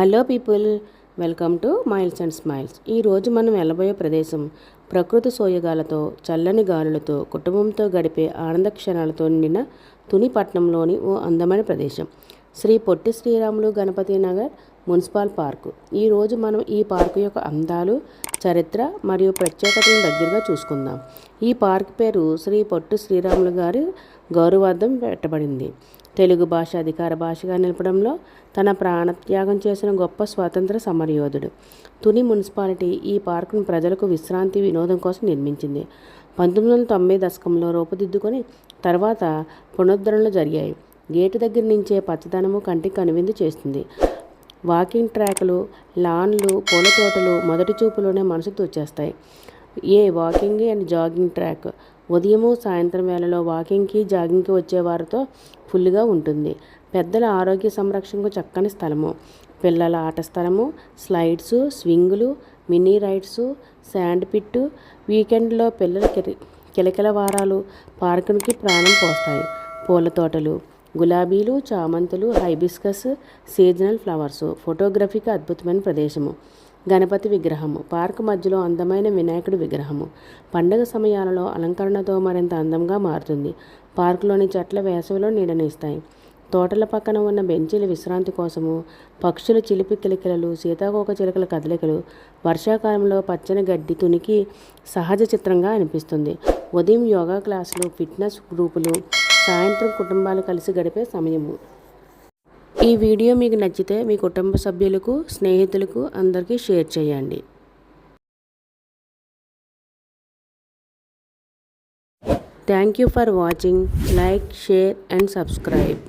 Hello people welcome to miles and smiles. ఈరోజు మనం వెళ్ళబోయే ప్రదేశం ప్రకృతి సోయగాలతో చల్లని గాలులతో కుటుంబంతో గడిపే ఆనంద క్షణాలతో నిండిన తుని పట్టణంలోని ఓ అందమైన ప్రదేశం. Shri Potti Sriramulu Ganapathi Nagar municipal park. ఈరోజు మనం ఈ పార్కు యొక్క అందాలు చరిత్ర మరియు ప్రత్యేకతలను దగ్గరగా చూసుకుందాం. ఈ పార్క్ పేరు శ్రీ పొట్టి శ్రీరాములు గారి గౌరవార్థం పెట్టబడింది. తెలుగు భాష అధికార భాషగా నిలపడంలో తన ప్రాణత్యాగం చేసిన గొప్ప స్వాతంత్ర సమరయోధుడు. తుని మున్సిపాలిటీ ఈ పార్కును ప్రజలకు విశ్రాంతి వినోదం కోసం నిర్మించింది. పంతొమ్మిది వందల తొంభై దశకంలో రూపుదిద్దుకొని తర్వాత పునరుద్ధరణలు జరిగాయి. గేటు దగ్గర నుంచే పచ్చదనము కంటికి కనువిందు చేస్తుంది. వాకింగ్ ట్రాక్లు లాన్లు పూల తోటలు మొదటి చూపులోనే మనసు తోచేస్తాయి. A walking and jogging track. ఉదయము సాయంత్రం వేళలో వాకింగ్కి జాగింగ్కి వచ్చే వారితో ఫుల్గా ఉంటుంది. పెద్దల ఆరోగ్య సంరక్షణకు చక్కని స్థలము. పిల్లల ఆట స్థలము స్లైడ్స్ స్వింగులు మినీ రైడ్స్ శాండ్ పిట్టు వీకెండ్లో పిల్లల కిలకిల వారాలు పార్కునికి ప్రాణం పోస్తాయి. పూల తోటలు గులాబీలు చామంతులు హైబిస్కస్ సీజనల్ ఫ్లవర్స్ ఫోటోగ్రఫీకి అద్భుతమైన ప్రదేశము. గణపతి విగ్రహము. పార్క్ మధ్యలో అందమైన వినాయకుడి విగ్రహము. పండగ సమయాలలో అలంకరణతో మరింత అందంగా మారుతుంది. పార్కులోని చెట్ల వేసవిలో నీడనిస్తాయి తోటల పక్కన ఉన్న బెంచీల విశ్రాంతి కోసము పక్షుల చిలిపి కిలకిలలు సీతాకోక చిలుకల కదలికలు వర్షాకాలంలో పచ్చని గడ్డి తునికి సహజ చిత్రంగా అనిపిస్తుంది. ఉదయం యోగా క్లాసులు ఫిట్నెస్ గ్రూపులు సాయంత్రం కుటుంబాలు కలిసి గడిపే సమయము. ఈ వీడియో మీకు నచ్చితే మీ కుటుంబ సభ్యులకు స్నేహితులకు అందరికీ షేర్ చేయండి. Thank you for watching like share and subscribe